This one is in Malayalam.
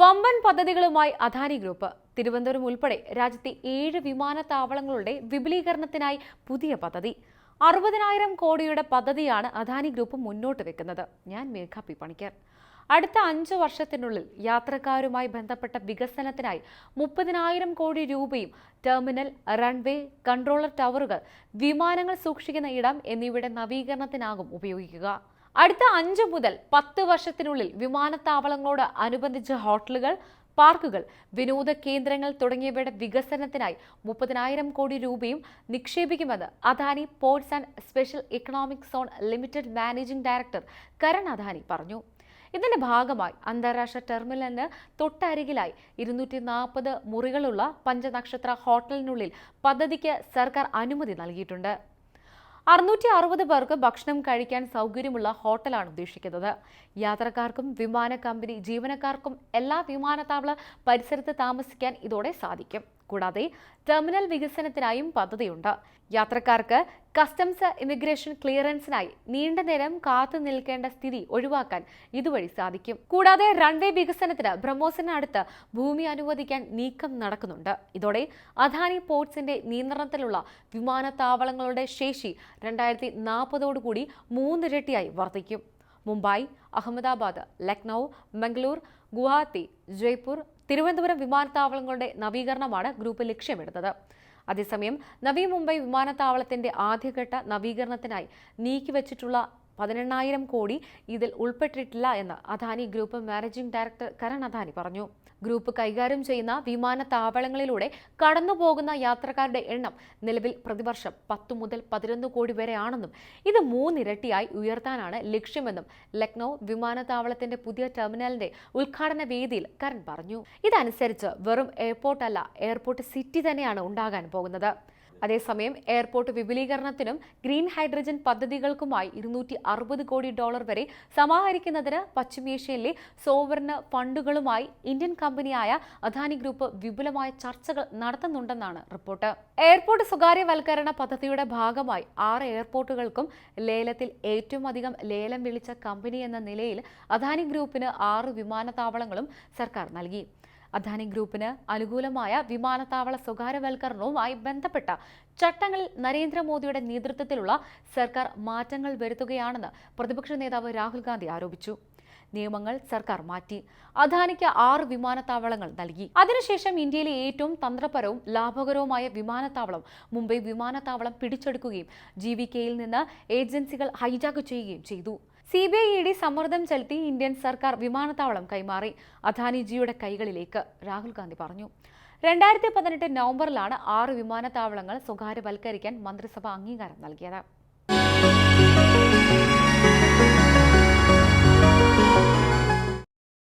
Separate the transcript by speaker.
Speaker 1: വമ്പൻ പദ്ധതികളുമായി അദാനി ഗ്രൂപ്പ്. തിരുവനന്തപുരം ഉൾപ്പെടെ രാജ്യത്തെ ഏഴ് വിമാനത്താവളങ്ങളുടെ വിപുലീകരണത്തിനായി പുതിയ പദ്ധതി. അറുപതിനായിരം കോടിയുടെ പദ്ധതിയാണ് അദാനി ഗ്രൂപ്പ് മുന്നോട്ട് വെക്കുന്നത്. ഞാൻ മേഘ പി പണിക്കർ അടുത്ത അഞ്ച് വർഷത്തിനുള്ളിൽ യാത്രക്കാരുമായി ബന്ധപ്പെട്ട വികസനത്തിനായി മുപ്പതിനായിരം കോടി രൂപയും ടെർമിനൽ റൺവേ കൺട്രോളർ ടവറുകൾ വിമാനങ്ങൾ സൂക്ഷിക്കുന്ന ഇടം എന്നിവയുടെ നവീകരണത്തിനാകും ഉപയോഗിക്കുക. അടുത്ത അഞ്ച് മുതൽ പത്ത് വർഷത്തിനുള്ളിൽ വിമാനത്താവളങ്ങളോട് അനുബന്ധിച്ച ഹോട്ടലുകൾ പാർക്കുകൾ വിനോദ കേന്ദ്രങ്ങൾ തുടങ്ങിയവയുടെ വികസനത്തിനായി മുപ്പതിനായിരം കോടി രൂപയും നിക്ഷേപിക്കുമെന്ന് Adani ports and special economic zone limited managing director Karan Adani പറഞ്ഞു. ഇതിന്റെ ഭാഗമായി അന്താരാഷ്ട്ര ടെർമിനലിന് തൊട്ടരികിലായി ഇരുന്നൂറ്റി നാൽപ്പത് മുറികളുള്ള പഞ്ചനക്ഷത്ര ഹോട്ടലിനുള്ളിൽ പദ്ധതിക്ക് സർക്കാർ അനുമതി നൽകിയിട്ടുണ്ട്. അറുന്നൂറ്റി അറുപത് പേർക്ക് ഭക്ഷണം കഴിക്കാൻ സൗകര്യമുള്ള ഹോട്ടലാണ് ഉദ്ദേശിക്കുന്നത്. യാത്രക്കാർക്കും വിമാന കമ്പനി ജീവനക്കാർക്കും എല്ലാ വിമാനത്താവള പരിസരത്ത് താമസിക്കാൻ ഇതോടെ സാധിക്കും. കൂടാതെ ടെർമിനൽ വികസനത്തിനായും പദ്ധതിയുണ്ട്. യാത്രക്കാർക്ക് കസ്റ്റംസ് ഇമിഗ്രേഷൻ ക്ലിയറൻസിനായി നീണ്ട നേരം കാത്തു നിൽക്കേണ്ട സ്ഥിതി ഒഴിവാക്കാൻ ഇതുവഴി സാധിക്കും. കൂടാതെ റൺവേ വികസനത്തിന് ബ്രഹ്മോസിനടുത്ത് ഭൂമി അനുവദിക്കാൻ നീക്കം നടക്കുന്നുണ്ട്. ഇതോടെ അദാനി പോർട്സിന്റെ നിയന്ത്രണത്തിലുള്ള വിമാനത്താവളങ്ങളുടെ ശേഷി രണ്ടായിരത്തി നാൽപ്പതോടുകൂടി മൂന്നിരട്ടിയായി വർദ്ധിക്കും. മുംബൈ അഹമ്മദാബാദ് ലക്നൗ മംഗളൂർ ഗുവാഹത്തി ജയ്പൂർ തിരുവനന്തപുരം വിമാനത്താവളങ്ങളുടെ നവീകരണമാണ് ഗ്രൂപ്പ് ലക്ഷ്യമിടുന്നത്. അതേസമയം നവി മുംബൈ വിമാനത്താവളത്തിന്റെ ആദ്യഘട്ട നവീകരണത്തിനായി നീക്കിവച്ചിട്ടുള്ള പതിനെണ്ണായിരം കോടി ഇതിൽ ഉൾപ്പെട്ടിട്ടില്ല എന്ന് Adani group managing director Karan Adani പറഞ്ഞു. ഗ്രൂപ്പ് കൈകാര്യം ചെയ്യുന്ന വിമാനത്താവളങ്ങളിലൂടെ കടന്നുപോകുന്ന യാത്രക്കാരുടെ എണ്ണം നിലവിൽ പ്രതിവർഷം പത്തു മുതൽ പതിനൊന്ന് കോടി വരെയാണെന്നും ഇത് മൂന്നിരട്ടിയായി ഉയർത്താനാണ് ലക്ഷ്യമെന്നും ലക്നൗ വിമാനത്താവളത്തിന്റെ പുതിയ ടെർമിനലിന്റെ ഉദ്ഘാടന വേദിയിൽ കരൺ പറഞ്ഞു. ഇതനുസരിച്ച് വെറും എയർപോർട്ട് അല്ല എയർപോർട്ട് സിറ്റി തന്നെയാണ് ഉണ്ടാകാൻ പോകുന്നത്. അതേസമയം എയർപോർട്ട് വിപുലീകരണത്തിനും ഗ്രീൻ ഹൈഡ്രജൻ പദ്ധതികൾക്കുമായി ഇരുന്നൂറ്റി അറുപത് കോടി ഡോളർ വരെ സമാഹരിക്കുന്നതിന് പശ്ചിമേഷ്യയിലെ സോവറിന് ഫണ്ടുകളുമായി ഇന്ത്യൻ കമ്പനിയായ അദാനി ഗ്രൂപ്പ് വിപുലമായ ചർച്ചകൾ നടത്തുന്നുണ്ടെന്നാണ് റിപ്പോർട്ട്. എയർപോർട്ട് സ്വകാര്യവൽക്കരണ പദ്ധതിയുടെ ഭാഗമായി ആറ് എയർപോർട്ടുകൾക്കും ലേലത്തിൽ ഏറ്റവും അധികം ലേലം വിളിച്ച കമ്പനി എന്ന നിലയിൽ അദാനി ഗ്രൂപ്പിന് ആറ് വിമാനത്താവളങ്ങളും സർക്കാർ നൽകി. അദാനി ഗ്രൂപ്പിന് അനുകൂലമായ വിമാനത്താവള സ്വകാര്യവൽക്കരണവുമായി ബന്ധപ്പെട്ട ചട്ടങ്ങളിൽ നരേന്ദ്രമോദിയുടെ നേതൃത്വത്തിലുള്ള സർക്കാർ മാറ്റങ്ങൾ വരുത്തുകയാണെന്ന് പ്രതിപക്ഷ നേതാവ് രാഹുൽ ഗാന്ധി ആരോപിച്ചു. നിയമങ്ങൾ സർക്കാർ മാറ്റി. അദാനിക്ക് ആറ് വിമാനത്താവളങ്ങൾ നൽകി. അതിനുശേഷം ഇന്ത്യയിലെ ഏറ്റവും തന്ത്രപരവും ലാഭകരവുമായ വിമാനത്താവളം മുംബൈ വിമാനത്താവളം പിടിച്ചെടുക്കുകയും ജി വി കെയിൽ നിന്ന് ഏജൻസികൾ ഹൈജാക്ക് ചെയ്യുകയും ചെയ്തു. C B I E D സമ്മർദ്ദം ചെലുത്തി ഇന്ത്യൻ സർക്കാർ വിമാനത്താവളം കൈമാറി. അദാനിജിയുടെ കൈകളിലേക്ക് രാഹുൽ ഗാന്ധി പറഞ്ഞു. രണ്ടായിരത്തി പതിനെട്ട് നവംബറിലാണ് ആറ് വിമാനത്താവളങ്ങൾ സ്വകാര്യവൽക്കരിക്കാൻ മന്ത്രിസഭ അംഗീകാരം നൽകിയത്.